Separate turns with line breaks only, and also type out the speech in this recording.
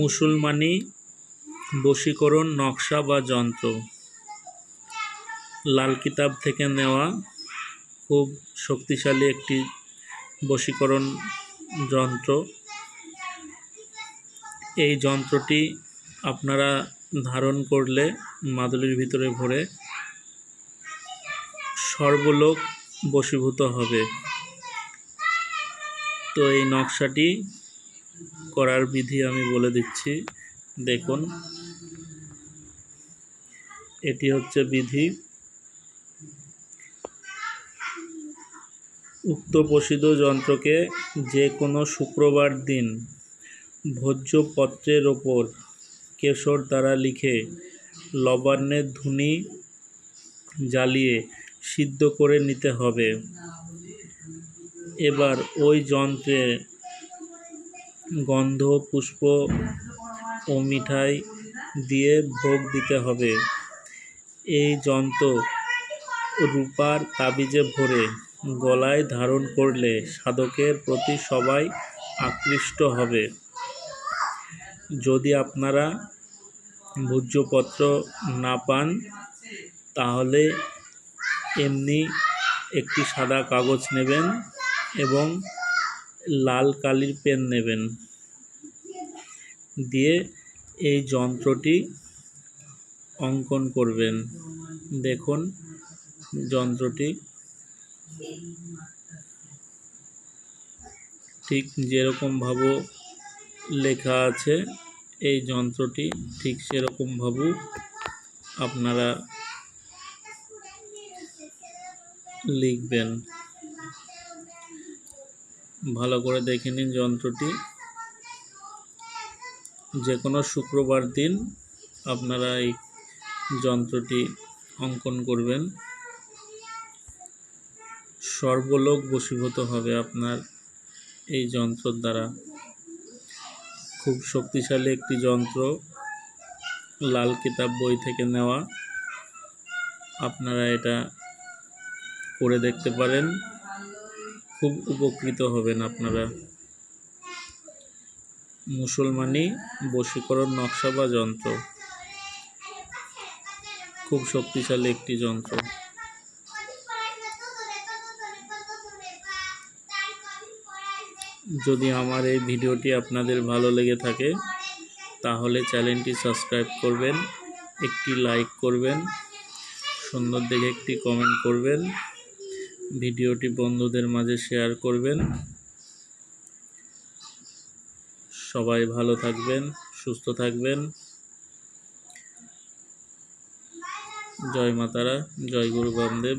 মুসলমানি বশীকরণ, নকশা বা যন্ত্র। লাল কিতাব থেকে নেওয়া খুব শক্তিশালী একটি বশীকরণ যন্ত্র। এই যন্ত্রটি আপনারা ধারণ করলে মাদুলির ভিতরে ভরে সর্বলোক বশীভূত হবে। তো এই নকশাটি করার বিধি আমি বলে দিচ্ছি। দেখুন। এটি হচ্ছে বিধি। উক্ত প্রসিদ্ধ যন্ত্রকে যে কোনো শুক্রবার দিন ভোজ্য পত্রের ওপর কেশর দ্বারা লিখে লবণের ধুনি জ্বালিয়ে সিদ্ধ করে নিতে হবে। এবার ওই যন্ত্রে গন্ধ, পুষ্প ও মিঠাই দিয়ে ভোগ দিতে হবে। এই যন্ত্র রূপার তাবিজে ভরে গলায় ধারণ করলে সাধকের প্রতি সবাই আকৃষ্ট হবে। যদি আপনারা ভূর্যপত্র না পান, তাহলে এমনি একটি সাদা কাগজ নেবেন এবং লাল কালির পেন নেবেন। দিয়ে এই যন্ত্রটি অঙ্কন করবেন। দেখুন, যন্ত্রটি ঠিক যেরকমভাবে লেখা আছে, এই যন্ত্রটি ঠিক সেরকমভাবে আপনারা লিখবেন। ভালো করে দেখে নিন যন্ত্রটি। যে কোনো শুক্রবার দিন আপনারা এই যন্ত্রটি অঙ্কন করবেন। সর্বলোক বশীভূত হবে আপনার এই যন্ত্রর দ্বারা। খুব শক্তিশালী একটি যন্ত্র, লাল কিতাব বই থেকে নেওয়া। আপনারা এটা করে দেখতে পারেন। খুব উপকৃত হবেন আপনারা। মুসলমানি বশীকরণ নকশা বা যন্ত্র। খুব শক্তিশালী একটি যন্ত্র। যদি আমার এই ভিডিওটি আপনাদের ভালো লেগে থাকে, তাহলে চ্যানেলটি সাবস্ক্রাইব করবেন, একটি লাইক করবেন, সুন্দর দেখে একটি কমেন্ট করবেন, ভিডিওটি বন্ধুদের মাঝে শেয়ার করবেন। সবাই ভালো থাকবেন সুস্থ থাকবেন। জয় মাতারা জয় গুরু বামদেব।